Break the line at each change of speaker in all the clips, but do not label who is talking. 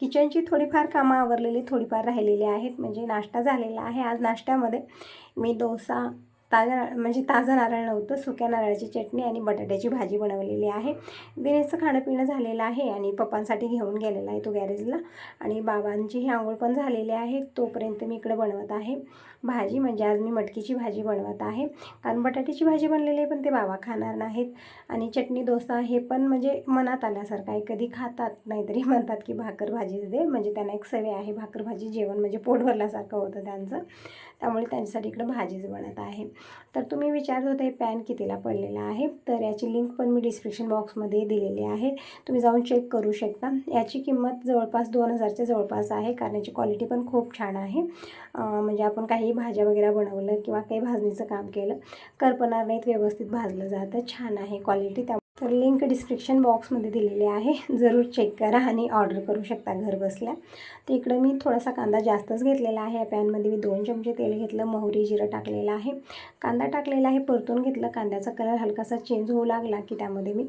किचनची थोडीफार कामं आवरलेली थोडीफार राहिलेली आहेत. म्हणजे नाश्ता झालेला आहे. आज नाश्त्यामध्ये मी डोसा ताजा म्हणजे ताजा नारळ नव्हतं सुक्या नारळाची चटणी आणि बटाट्याची भाजी बनवलेली आहे. दिनेशचं खाणं पिणं झालेलं आहे आणि पप्पांसाठी घेऊन गेलेला आहे तो गॅरेजला. आणि बाबांची ही आंघोळ पण झालेली आहे. तोपर्यंत मी इकडे बनवत आहे. भाजी म्हणजे आज मी मटकीची भाजी बनवत आहे. कारण बटाट्याची भाजी बनलेली आहे पण ते बाबा खाणार नाहीत. आणि चटणी डोसा हे पण म्हणजे मनात आल्यासारखं आहे. कधी खातात नाहीतरी म्हणतात की भाकर भाजीच दे. म्हणजे त्यांना एक सवय आहे भाकर भाजी जेवण म्हणजे पोट भरल्यासारखं होतं त्यांचं. त्यामुळे त्यांच्यासाठी इकडं भाजीच बनत आहे. तर तुम्ही विचारत होते पॅन कितीला पडलेला आहे? तर याची लिंक पण मी डिस्क्रिप्शन बॉक्समध्ये दिलेली आहे. तुम्ही जाऊन चेक करू शकता. याची किंमत जवळपास दोन हजारच्या जवळपास आहे कारण याची क्वालिटी पण खूप छान आहे. म्हणजे आपण काही भाज्या वगैरे बनवलं किंवा काही भाजणीचं काम केलं करपणार नाहीत व्यवस्थित भाजलं जातं. छान आहे क्वालिटी त्या तर लिंक डिस्क्रिप्शन बॉक्समध्ये दिलेली आहे. जरूर चेक करा आणि ऑर्डर करू शकता घर बसल्या तर इकडं मी थोडासा कांदा जास्तच घेतलेला आहे. या पॅनमध्ये मी दोन चमचे तेल घेतलं मोहरी जिरं टाकलेलं आहे. कांदा टाकलेला आहे परतून घेतलं. कांद्याचा कलर हलकासा चेंज होऊ लागला की त्यामध्ये मी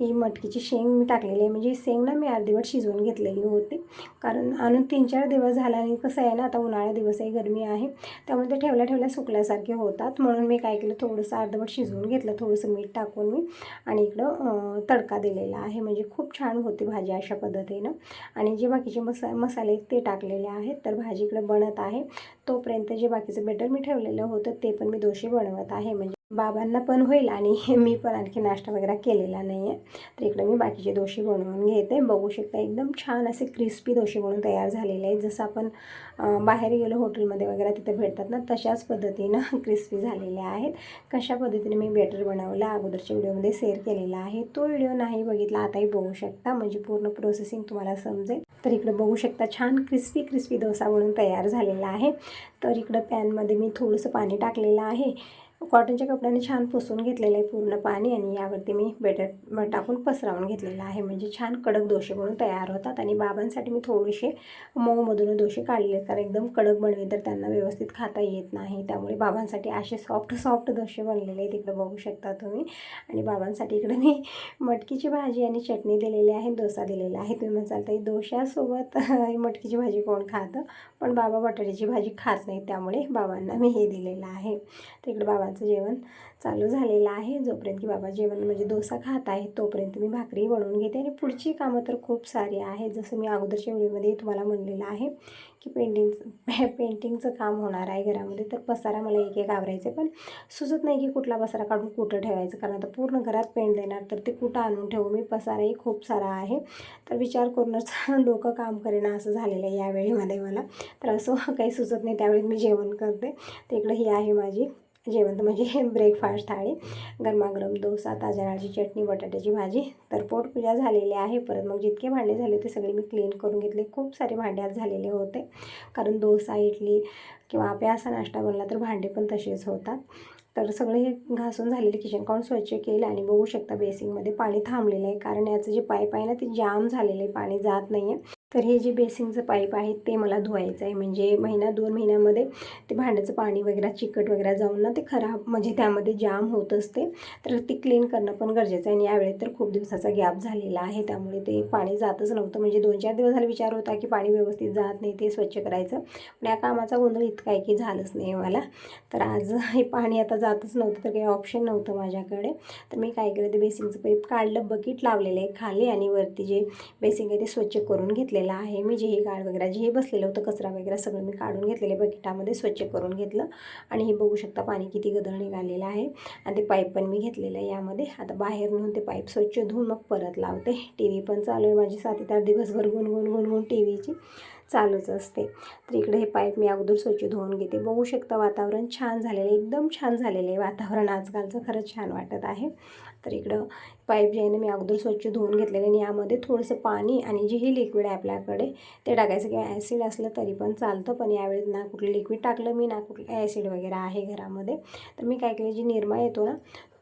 ही मटकीची शेंग मी टाकलेली आहे. म्हणजे शेंग ना मी अर्धवट शिजवून घेतलेली होती. कारण आणून तीन चार दिवस झाला आणि कसं आहे ना आता उन्हाळा दिवस आहे गरमी आहे. त्यामुळे ते ठेवल्या ठेवल्या सुकल्यासारखे होतात. म्हणून मी काय केलं थोडंसं अर्धवट शिजवून घेतलं. थोडंसं मीठ टाकून मी आणि इकडं तडका दिलेला आहे. म्हणजे खूप छान होती भाजी अशा पद्धतीनं. आणि जे बाकीचे मसा मसाले ते टाकलेले आहेत. तर भाजी इकडं बनत आहे. तोपर्यंत जे बाकीचं बेटर मी ठेवलेलं होतं ते पण मी दोषी बनवत आहे. म्हणजे बाबांना पण होईल आणि मी पण आणखी नाश्ता वगैरे केलेला नाही आहे तर इकडे मी बाकीचे दोशी बनवून घेते. बघू शकता एकदम छान असे क्रिस्पी दोषी बनवून तयार झालेले आहेत. जसं आपण बाहेर गेलो हॉटेलमध्ये वगैरे तिथे भेटतात ना तशाच पद्धतीनं क्रिस्पी झालेल्या आहेत. कशा पद्धतीने मी बेटर बनवला अगोदरच्या व्हिडिओमध्ये शेअर केलेला आहे. तो व्हिडिओ नाही बघितला आताही बघू शकता. म्हणजे पूर्ण प्रोसेसिंग तुम्हाला समजेल. तर इकडे बघू शकता छान क्रिस्पी क्रिस्पी डोसा बनून तयार झालेला आहे. तर इकडं पॅनमध्ये मी थोडंसं पाणी टाकलेलं आहे. कॉटनच्या कपड्याने छान पुसून घेतलेलं आहे पूर्ण पाणी आणि यावरती मी बेटर टाकून पसरावून घेतलेलं आहे. म्हणजे छान कडक दोशे म्हणून तयार होतात आणि बाबांसाठी मी थोडेसे मऊमधून दोशे काढले कारण एकदम कडक बनवे तर त्यांना व्यवस्थित खाता येत नाही. त्यामुळे बाबांसाठी असे सॉफ्ट सॉफ्ट दोशे बनलेले आहेत इकडं बघू शकता तुम्ही. आणि बाबांसाठी इकडे मी मटकीची भाजी आणि चटणी दिलेली आहे डोसा दिलेला आहे. तुम्ही म्हणाल तर दोश्यासोबत मटकीची भाजी कोण खातं? पण बाबा बटाट्याची भाजी खात नाही त्यामुळे बाबांना मी हे दिलेलं आहे. तर इकडे बाबाचं जेवण चालू झालेलं आहे. जोपर्यंत की बाबा जेवण म्हणजे डोसा खात आहे तोपर्यंत मी भाकरी बनवून घेते. आणि पुढची कामं तर खूप सारी आहेत. जसं मी अगोदरच्या व्हिडिओमध्ये तुम्हाला म्हणलेलं आहे की पेंटिंगचं पेंटिंगचं काम होणार आहे घरामध्ये. तर पसारा मला एक एक आवरायचं आहे पण सुचत नाही की कुठला पसारा काढून कुठं ठेवायचं. कारण आता पूर्ण घरात पेंट देणार तर ते कुठं आणून ठेवू? मी पसाराही खूप सारा आहे. तर विचार करूनच डोकं काम करेना असं झालेलं आहे यावेळीमध्ये मला. तर असं काही सुचत नाही. त्यावेळी मी जेवण करते. तर इकडं ही आहे माझी जेवण तर म्हणजे ब्रेकफास्ट थाळी गरमागरम डोसा ताज्या चटणी बटाट्याची भाजी. तर पोटपूजा झालेली आहे. परत मग जितके भांडे झाले ते सगळे मी क्लीन करून घेतले. खूप सारे भांडे आज झालेले होते. कारण डोसा इडली किंवा आपल्या असा नाश्ता बनला तर भांडे पण तसेच होतात. तर सगळे हे घासून झालेले किचन काउंट स्वच्छ केलं आणि बघू शकता बेसिंगमध्ये पाणी थांबलेलं आहे. कारण याचं जे पाईप आहे ना ते जाम झालेलं आहे. पाणी जात नाही आहे तर हे जे बेसिंगचं पाईप आहे ते मला धुवायचं आहे. म्हणजे महिना दोन महिन्यामध्ये ते भांड्याचं पाणी वगैरे चिकट वगैरे जाऊन ना ते खराब म्हणजे त्यामध्ये जाम होत असते. तर ती क्लीन करणं पण गरजेचं आहे. आणि यावेळी तर खूप दिवसाचा गॅप झालेला आहे. त्यामुळे ते पाणी जातच नव्हतं. म्हणजे दोन चार दिवस झाले विचार होता की पाणी व्यवस्थित जात नाही ते स्वच्छ करायचं. पण या कामाचा गोंधळ इतका आहे की झालंच नाही मला. तर आज हे पाणी आता जातच नव्हतं तर काही ऑप्शन नव्हतं माझ्याकडे. तर मी काय केलं ते बेसिंगचं पाईप काढलं बकेट लावलेलं आहे खाली आणि वरती जे बेसिंग आहे ते स्वच्छ करून घेतलेलं आहे. मी जे हे गाळ वगैरे जे हे बसलेलं होतं कचरा वगैरे सगळं मी काढून घेतलेले बकेटामध्ये स्वच्छ करून घेतलं. आणि हे बघू शकता पाणी किती गदळ निघालेलं आहे. आणि ते पाईप पण मी घेतलेलं आहे यामध्ये. आता बाहेर नेऊन ते पाईप स्वच्छ धुवून मग परत लावते. टी व्ही पण चालू आहे माझी सात आठ दिवसभर गुणगुण गुणगुण टी व्हीची चालूच असते. तर इकडे हे पाईप मी अगोदर स्वच्छ धुवून घेते. बघू शकता वातावरण छान झालेलं आहे. एकदम छान झालेलं आहे वातावरण आजकालचं. खरंच छान वाटत आहे. तर इकडं पाईप जे आहे ना मी अगोदर स्वच्छ धुवून घेतलेलं आणि यामध्ये थोडंसं पाणी आणि जे हे लिक्विड आहे आपल्याकडे ते टाकायचं किंवा ॲसिड असलं तरी पण चालतं. पण यावेळेस ना कुठलं लिक्विड टाकलं मी ना कुठलं ॲसिड वगैरे आहे घरामध्ये. तर मी काय केलं जी निरमा येतो ना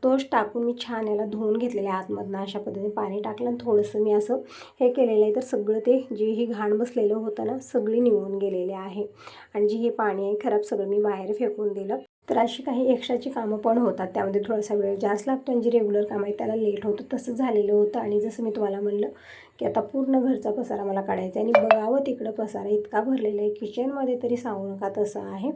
तोच टाकून मी छान याला धुवून घेतलेलं आहे आतमधनं. अशा पद्धतीने पाणी टाकलं आणि थोडंसं मी असं हे केलेलं आहे. तर सगळं ते जे ही घाण बसलेलं होतं ना सगळी निघून गेलेले आहे. आणि जे हे पाणी आहे खराब सगळं मी बाहेर फेकून दिलं. तर अशी काही एक्स्ट्राची कामं पण होतात. त्यामध्ये थोडासा वेळ जास्त लागतो आणि जी रेग्युलर काम आहे त्याला लेट होतं तसं झालेलं होतं. आणि जसं मी तुम्हाला म्हणलं की आता पूर्ण घरचा पसारा मला काढायचा आहे. आणि बघावं तिकडं पसारा इतका भरलेला आहे. किचनमध्ये तरी सांगू नका तसं आहे.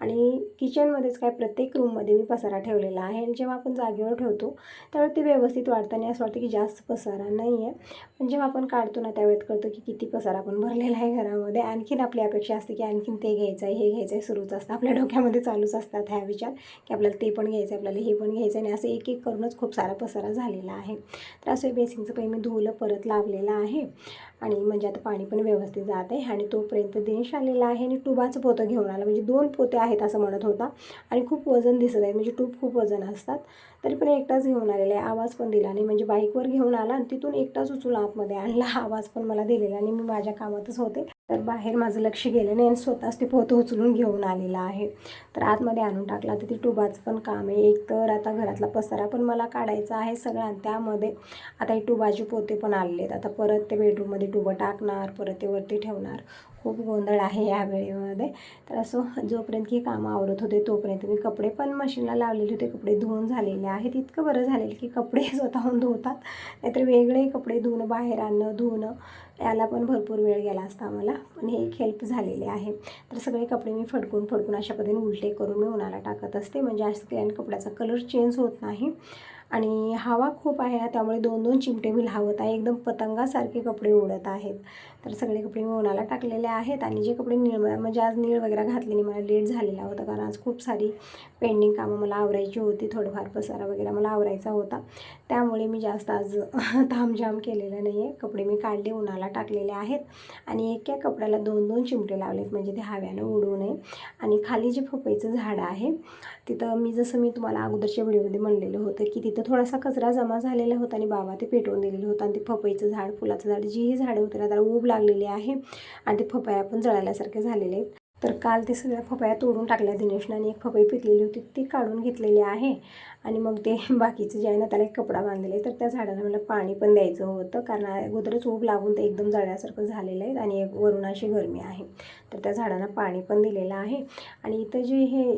आणि किचनमध्येच काय प्रत्येक रूममध्ये मी पसारा ठेवलेला आहे. आणि जेव्हा आपण जागेवर ठेवतो त्यावेळी ते व्यवस्थित वाढताना आणि असं वाटतं की जास्त पसारा नाही आहे. पण जेव्हा आपण काढतो ना त्यावेळेत कळतो की किती पसारा आपण भरलेला आहे घरामध्ये. आणखीन आपली अपेक्षा असते की आणखीन ते घ्यायचं आहे हे घ्यायचं आहे सुरूच असतं. आपल्या डोक्यामध्ये चालूच असतात ह्या विचार की आपल्याला ते पण घ्यायचं आहे आपल्याला हे पण घ्यायचं आहे. आणि असं एक एक करूनच खूप सारा पसारा झालेला आहे. तर असं बेसिनचं काही मी धुवलं परत लावलेलं आहे. आणि म्हणजे आता पाणी पण व्यवस्थित जात आहे. आणि तोपर्यंत दिनेश आलेला आहे आणि टुबाचं पोतं घेऊन आला. म्हणजे दोन पोते आहेत असं म्हणत होता. आणि खूप वजन दिसत आहे. म्हणजे टूब खूप वजन असतात. तरी पण एकटाच घेऊन आलेला आहे. आवाज पण दिला नाही. म्हणजे बाईकवर घेऊन आला आणि तिथून एकटाच उचलून आतमध्ये आणला. आवाज पण मला दिलेला आणि मी माझ्या कामातच होते. तर बाहेर माझं लक्ष गेलं नाही आणि स्वतःच ते पोतं उचलून घेऊन आलेला आहे. तर आतमध्ये आणून टाकला. तर ती टुबाचं पण काम आहे. एक तर आता घरातला पसारा पण मला काढायचा आहे सगळा आणि त्यामध्ये आता हे टुबाचे पोते पण आलेले आहेत. आता परत ते बेडरूममध्ये टुबं टाकणार परत ते वरती ठेवणार. खूप गोंधळ आहे या वेळेमध्ये तर असं जोपर्यंत की कामं आवरत होते तोपर्यंत मी कपडे पण मशीनला लावलेले होते. कपडे धुवून झालेले आहेत. इतकं बरं झालेलं की कपडे स्वतःहून धुवतात नाहीतर वेगळे कपडे धुणं बाहेर आणणं धुणं याला पण भरपूर वेळ गेला असता आम्हाला. पण हे एक हेल्प झालेले आहे. तर सगळे कपडे मी फडकून फडकून अशा पद्धतीने उलटे करून मी उन्हाला टाकत असते. म्हणजे असं कपड्याचा कलर चेंज होत नाही. आणि हवा खूप आहे ना त्यामुळे दोन दोन चिमटे मी लावत आहे. एकदम पतंगासारखे कपडे उडत आहेत. तर सगळे कपडे मी उन्हाला टाकलेले आहेत आणि जे कपडे निळ म्हणजे आज निळ वगैरे घातलेली मला लेट झालेला होता. कारण आज खूप सारी पेंडिंग कामं मला आवरायची होती. थोडंफार पसारा वगैरे मला आवरायचा होता. त्यामुळे मी जास्त आज तामझाम केलेलं नाही आहे कपडे मी काढले उन्हाला टाकलेले आहेत. आणि एका कपड्याला दोन दोन चिमटे लावलेत म्हणजे ते हव्यानं उडू नये. आणि खाली जे पपईचं झाड आहे तिथं मी जसं मी तुम्हाला अगोदरच्या व्हिडिओमध्ये म्हणलेलं होतं की तिथं थोडासा कचरा जमा झालेला होता आणि बाबा ते पेटवून दिलेलं होतं आणि ते पपईचं झाड फुलाचं झाड जीही झाडं होती ना त्याला ऊब लागलेली आहे आणि ते पपया पण जळाल्यासारखे झालेले आहेत. तर काल ते सगळ्या फपया तोडून टाकल्या दिनेशनं आणि एक फपई पिकलेली होती ती काढून घेतलेली आहे. आणि मग ते बाकीचं जे आहे ना त्याला एक कपडा बांधलेला आहे. तर त्या झाडाला मला पाणी पण द्यायचं होतं. कारण अगोदरच ऊब लागून ते एकदम जळल्यासारखं झालेलं आहे आणि एक वरून अशी गरमी आहे. तर त्या झाडांना पाणी पण दिलेलं आहे. आणि इथं जे हे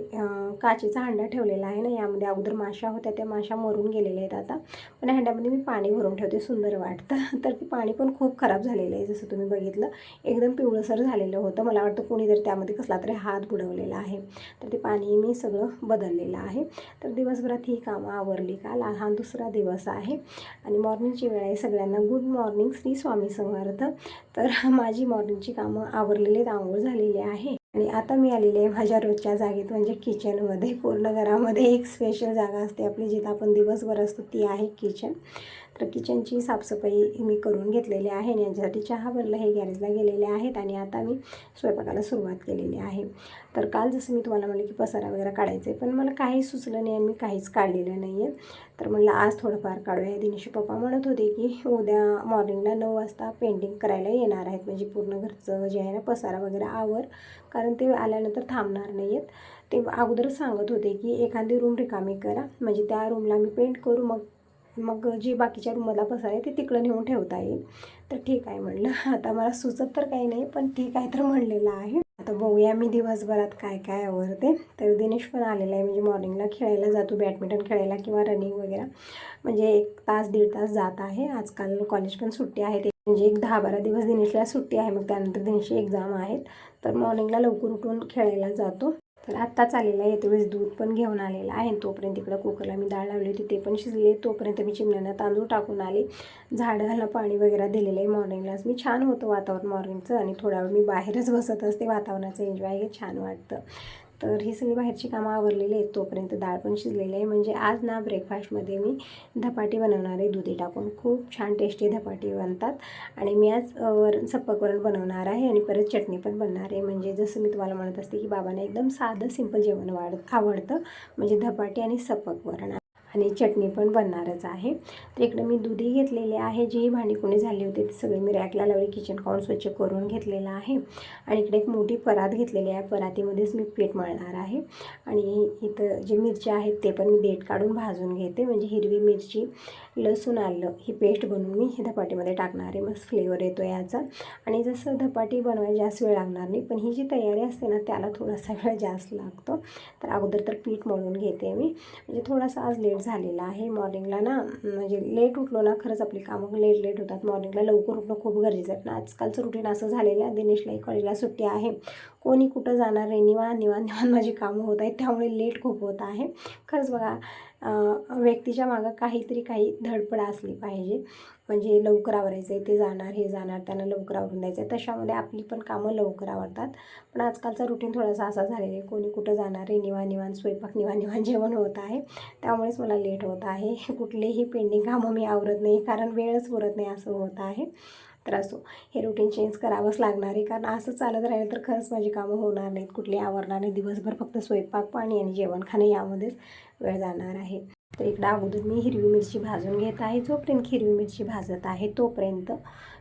काचेचा हांडा ठेवलेला आहे ना यामध्ये अगोदर माशा होत्या. त्या माशा मरून गेलेल्या आहेत आता. पण हंड्यामध्ये मी पाणी भरून ठेवते सुंदर वाटतं. तर ते पाणी पण खूप खराब झालेलं आहे जसं तुम्ही बघितलं. एकदम पिवळसर झालेलं होतं. मला वाटतं कोणीतरी त्यामध्ये कसला तरी हात बुडवलेला आहे. तर ते पाणी मी सगळं बदललेलं आहे. तर दिवसभरात ही कामं आवरली काल हा दुसरा दिवस आहे. आणि मॉर्निंगची वेळ आहे सगळ्यांना. Good morning Shri Swami Samarth. तर माझी मॉर्निंगची कामं आवरलेली आंघोळ झालेली आहे. आणि आता मी आलेली आहे माझ्या रोजच्या जागेत म्हणजे किचनमध्ये पूर्ण घरामध्ये एक स्पेशल जागा असते आपली जिथं आपण दिवसभर असतो ती आहे किचन तर किचनची साफसफाई मी करून घेतलेली आहे आणि यांच्यासाठी चहा बनलं हे गॅरेजला गेलेले आहेत आणि आता मी स्वयंपाकाला सुरुवात केलेली आहे. तर काल जसं मी तुम्हाला म्हणलं की पसारा वगैरे काढायचं आहे पण मला काही सुचलं नाही आणि मी काहीच काढलेलं नाही आहे तर म्हणलं आज थोडंफार काढूया. दिनेशी पप्पा म्हणत होते की उद्या मॉर्निंगला नऊ वाजता पेंटिंग करायला येणार आहेत म्हणजे पूर्ण घरचं जे आहे ना पसारा वगैरे आवर कारण ते आल्यानंतर थांबणार नाही आहेत ते अगोदरच सांगत होते की एखादी रूम रिकामी करा म्हणजे त्या रूमला मी पेंट करू मग मग जी बाकीच्या रूममधला पसार आहे ते तिकडं नेऊन ठेवता येईल. तर ठीक आहे म्हणलं. आता मला सुचत तर काही नाही पण ठीक आहे तर म्हणलेलं आहे. आता बघूया मी दिवसभरात काय काय आवडते. तर दिनेश पण आलेला आहे म्हणजे मॉर्निंगला खेळायला जातो बॅडमिंटन खेळायला किंवा रनिंग वगैरे. म्हणजे एक तास दीड तास जात आहे. आजकाल कॉलेज पण सुट्टी आहे. ते म्हणजे एक दहा बारा दिवस दिनेशला सुट्टी आहे. मग त्यानंतर दिनेशची एक्झाम आहेत. तर मॉर्निंगला लवकर उठून खेळायला जातो. तर आत्ताच आलेला आहे त्यावेळेस दूध पण घेऊन आलेला आहे. तोपर्यंत इकडं कुकरला मी डाळ लावली होती ते पण शिजले. तोपर्यंत मी चिमण्यांना तांदूळ टाकून आले. झाडाला पाणी वगैरे दिलेलं आहे मॉर्निंगलाच मी छान होतं वातावरण मॉर्निंगचं आणि थोडा वेळ मी बाहेरच बसत असते. वातावरणाचं एन्जॉय हे छान वाटतं. तर ही सगळी बाहेरची कामं आवरलेली आहेत तोपर्यंत डाळ पण शिजलेली आहे. म्हणजे आज ना ब्रेकफास्टमध्ये मी धपाटी बनवणार आहे दुधी टाकून. खूप छान टेस्टी धपाटी बनतात. आणि मी आज वरण सप्पक वरण बनवणार आहे आणि परत चटणी पण बनणार आहे. म्हणजे जसं मी तुम्हाला म्हणत असते की बाबांना एकदम साधं सिंपल जेवण वाढ आवडतं. म्हणजे धपाटी आणि सप्पक वरण. आणि चटणी पण बनणारच आहे. तर इकडे मी दुधी घेतलेले आहे जी भांडी कोणी झाली होती ती सगळी मी रॅकला लावली किचन काउंट स्वच्छ करून घेतलेलं आहे. आणि इकडे एक मोठी परात घेतलेली आहे परातीमध्येच मी पीठ मळणार आहे. आणि इथं जे मिरच्या आहेत ते पण मी देठ काढून भाजून घेते म्हणजे हिरवी मिरची लसूण आलं ही पेस्ट बनवून मी हे धपाटीमध्ये टाकणार आहे. मस्त फ्लेवर येतो याचा. आणि जसं धपाटी बनवायला जास्त वेळ लागणार नाही पण ही जी तयारी असते ना त्याला थोडासा वेळ जास्त लागतो. तर अगोदर तर पीठ मळून घेते मी. म्हणजे थोडासा आज लेट झालेला आहे मॉर्निंगला ना. म्हणजे लेट उठलो ना खरंच आपली कामं लेट लेट होतात. मॉर्निंगला लवकर उठणं खूप गरजेचं आहे. पण आजकालचं रुटीन असं झालेलं आहे दिनेशलाही कॉलेजला सुट्टी आहे. कोणी कुठं जाणार आहे निवान निवान निवान माझी कामं होत आहेत. त्यामुळे लेट खूप होत आहे. खरंच बघा व्यक्तीच्या मागं काहीतरी काही धडपड असली पाहिजे. म्हणजे लवकर आवरायचं आहे ते जाणार हे जाणार त्यांना लवकर आवरून द्यायचं आहे तशामध्ये आपली पण कामं लवकर आवडतात पण आजकालचा रुटीन थोडासा असा झालेला आहे. कोणी कुठं जाणार आहे निवान निवान स्वयंपाक निवान निवान जेवण होत आहे. त्यामुळेच मला लेट होत आहे. कुठलेही पेंडिंग कामं मी आवरत नाही कारण वेळच उरत नाही असं होत आहे. तर असो हे रुटीन चेंज करावंच लागणार आहे. कारण असं चालत राहिलं तर खरंच माझी कामं होणार नाहीत. कुठली आवरणार नाही. दिवसभर फक्त स्वयंपाक पाणी आणि जेवण खाणं यामध्येच वेळ जाणार आहे. तर इकडं अगोदर मी हिरवी मिरची भाजून घेत आहे. जोपर्यंत हिरवी मिरची भाजत आहे तोपर्यंत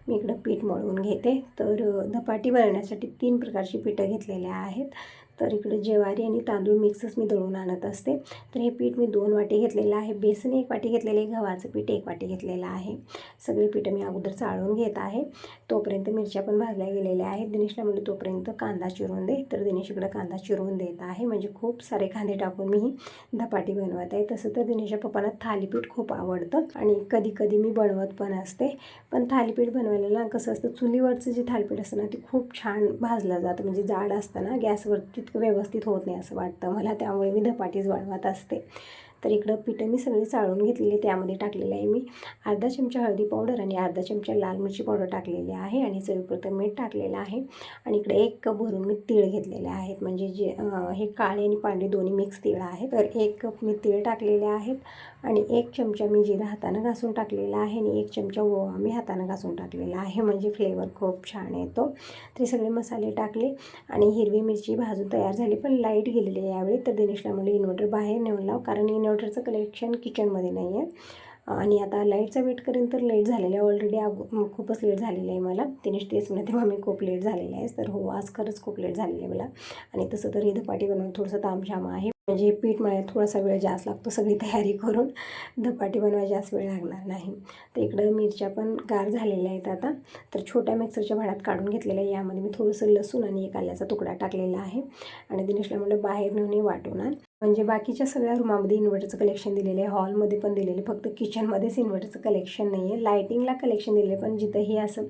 मी इकडं पीठ मळून घेते. तर धपाटी बनवण्यासाठी तीन प्रकारची पिठं घेतलेल्या आहेत. तर इकडे ज्वारी आणि तांदूळ मिक्सच मी दळून आणत असते. तर हे पीठ मी दोन वाटी घेतलेलं आहे. बेसन एक वाटी घेतलेलं आहे. गव्हाचं पीठ एक वाटी घेतलेलं आहे. सगळी पीठ मी अगोदर चाळून घेत आहे. तोपर्यंत मिरच्या पण भाजल्या गेलेल्या आहेत. दिनेशला म्हणजे तोपर्यंत कांदा चिरून दे. तर दिनेश इकडं कांदा चिरून देत आहे. म्हणजे खूप सारे कांदे टाकून मी ही धपाटी बनवत आहे. तसं तर दिनेशच्या पप्पांना थालीपीठ खूप आवडतं आणि कधी कधी मी बनवत पण असते. पण थालीपीठ बनवायला ना कसं असतं चुलीवरचं जे थालीपीठ असतं ना ते खूप छान भाजलं जातं. म्हणजे जाड असतं ना गॅसवरती तितकं व्यवस्थित होत नाही असं वाटतं. मला त्यामुळे मी धपाटीच वाढवत असते. तर इकडं पिठं मी सगळी चाळून घेतलेली त्यामध्ये टाकलेलं आहे मी. अर्धा चमचा हळदी पावडर आणि अर्धा चमचा लाल मिरची पावडर टाकलेली आहे आणि चवीपुरतं मीठ टाकलेलं आहे. आणि इकडे एक कप भरून मी तीळ घेतलेले आहेत. म्हणजे जे हे काळे आणि पांढरे दोन्ही मिक्स तीळ आहेत तर एक कप मी तीळ टाकलेले आहेत आणि एक चमचा मी जिरा हातानं घासून टाकलेला आहे आणि एक चमचा ओवा मी हातानं घासून टाकलेला आहे. म्हणजे फ्लेवर खूप छान येतो. ते सगळे मसाले टाकले आणि हिरवी मिरची भाजून तयार झाली पण लाइट गेलेली आहे यावेळी. तर दिनेशला मुली इन्व्हर्टर बाहेर नेऊन लाव कारण ऑर्डरचं कलेक्शन किचनमध्ये नाही आहे. आणि आता लाईटचा वेट करेन तर लेट झालेलं आहे. ऑलरेडी अगो खूपच लेट झालेलं आहे मला. दिनेश तेच म्हणते मी खूप लेट झालेलं आहे तर हो आज खरंच खूप लेट झालेलं आहे मला. आणि तसं तर ही धपाटी बनवून थोडंसं तामझाम आहे. म्हणजे पीठ मळायला थोडासा वेळ जास्त लागतो सगळी तयारी करून. धपाटी बनवायला जास्त वेळ लागणार नाही. तर इकडं मिरच्या पण गार झालेल्या आहेत आता. तर छोट्या मिक्सरच्या भांड्यात काढून घेतलेल्या आहे. यामध्ये मी थोडंसं लसूण आणि एक आल्याचा तुकडा टाकलेला आहे. आणि दिनेशला म्हणलं बाहेर नेऊन वाटून आण. म्हणजे बाकीच्या सगळ्या रूमामध्ये इन्व्हर्टरचं कलेक्शन दिलेलं आहे. हॉलमध्ये पण दिलेलं आहे. फक्त किचनमध्येच इन्व्हर्टरचं कलेक्शन नाही आहे. लायटिंगला कलेक्शन दिलेलं आहे पण जिथंही असं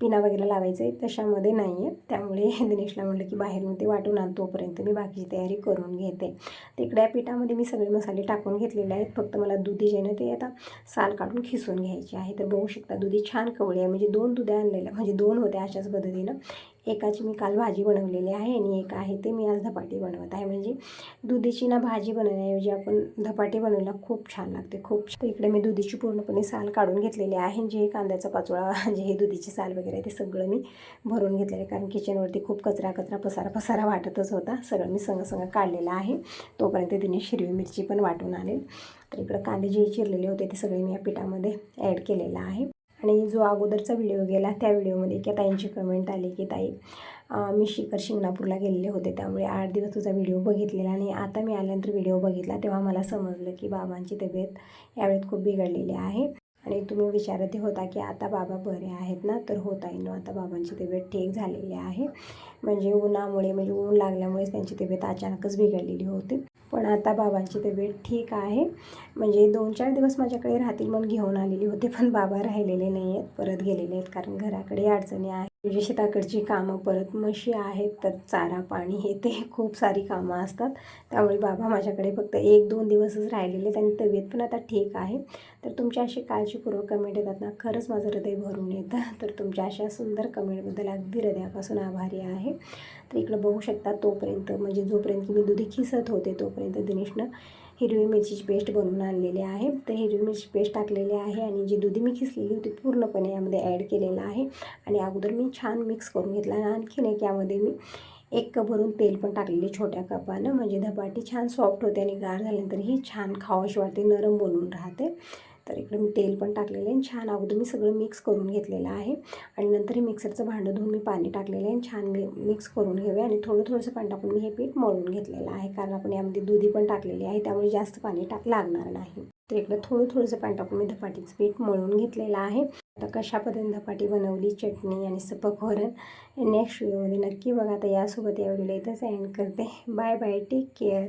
पिना वगैरे लावायचं आहे तशामध्ये नाही आहे. त्यामुळे दिनेशला म्हणलं की बाहेरून ते वाटून आण तोपर्यंत मी बाकीची तयारी करून घेते. तिकड्या पिठामध्ये मी सगळे मसाले टाकून घेतलेले आहेत. फक्त मला दुधी जे ना ते आता साल काढून खिसून घ्यायची आहे. तर बघू शकता दुधी छान कवळी आहे. म्हणजे दोन दुध्या आणलेल्या म्हणजे दोन होत्या अशाच पद्धतीनं. एकाची मी काल भाजी बनवलेली आहे आणि एक आहे ते मी आज धपाटी बनवत आहे. म्हणजे दुधीची ना भाजी बनवण्याऐवजी आपण धपाटी बनवायला खूप छान लागते खूप तर इकडे मी दुधीची पूर्णपणे साल काढून घेतलेली आहे जे कांद्याचा पाचोळा जे हे दुधीची साल वगैरे आहे ते सगळं मी भरून घेतलेलं आहे. कारण किचनवरती खूप कचरा कचरा पसारा पसारा वाटतच होता. सगळं मी संग संग काढलेलं आहे. तोपर्यंत तिने हिरवी मिरची पण वाटून आणेल. तर इकडं कांदे जे चिरलेले होते ते सगळे मी या पिठामध्ये ॲड केलेलं आहे. आणि जो अगोदरचा व्हिडिओ गेला त्या व्हिडिओमध्ये की ताईंची कमेंट आली की ताई मी शिखर शिंगणापूरला गेलेले होते त्यामुळे आठ दिवस तुझा व्हिडिओ बघितलेला आणि आता मी आल्यानंतर व्हिडिओ बघितला तेव्हा मला समजलं की बाबांची तब्येत यावेळेत खूप बिघडलेली आहे. आणि तुम्ही विचारतही होता की आता बाबा बरे आहेत ना? तर होत आहे ना आता बाबांची तब्येत ठीक झालेली आहे. म्हणजे उन्हामुळे म्हणजे ऊन लागल्यामुळेच त्यांची तब्येत अचानकच बिघडलेली होती. पण आता बाबांची तब्येत ठीक आहे. म्हणजे दोन चार दिवस माझ्याकडे राहतील म्हणून घेऊन आलेली होते पण बाबा राहिलेले नाही आहेत परत गेलेले आहेत कारण घराकडे अडचणी आहेत. म्हणजे शेताकडची कामं परत म्हशी आहेत तर चारा पाणी हे ते खूप सारी कामं असतात. त्यामुळे बाबा माझ्याकडे फक्त एक दोन दिवसच राहिलेले आहेत आणि तब्येत पण आता ठीक आहे. तर तुमच्या अशी काळजीपूर्वक कमेंट येतात ना खरंच माझं हृदय भरून येतं. तर तुमच्या अशा सुंदर कमेंटबद्दल अगदी हृदयापासून आभारी आहे. तर इकडं बघू शकता तोपर्यंत म्हणजे जोपर्यंत मी दुधी खिसत होते तोपर्यंत दिनेशनं हिरवी मिरचीची पेस्ट बनवून आणलेली आहे. तर हिरवी मिरची पेस्ट टाकलेली आहे आणि जी दुधी मी खिसलेली होती पूर्णपणे यामध्ये ॲड केलेलं आहे. आणि अगोदर मी छान मिक्स करून घेतला आणि आणखीन एक यामध्ये मी एक कप भरून तेल पण टाकलेले छोट्या कपानं. म्हणजे धपाटी छान सॉफ्ट होते आणि गार झाल्यानंतर ही छान खावाशी वाटते नरम बनवून राहते. तर इकडे मी तेल पण टाकलेलं आहे आणि छान अगोदर मी सगळं मिक्स करून घेतलेलं आहे. आणि नंतर हे मिक्सरचं भांडं धुवून मी पाणी टाकलेलं आहे आणि छान मी मिक्स करून घेऊया आणि थोडं थोडंसं पाणी टाकून मी हे पीठ मळून घेतलेलं आहे कारण आपण यामध्ये दुधी पण टाकलेली आहे त्यामुळे जास्त पाणी टाक लागणार नाही. तर इकडं थोडं थोडंसं पाणी टाकून मी धपाटीचं पीठ मळून घेतलेलं आहे. आता कशा पद्धतीने धपाटी बनवली चटणी आणि सपक वरण नेक्स्ट व्हिडिओमध्ये नक्की बघा. आता यासोबत या व्हिडिओला इथंच एंड करते. Bye bye take care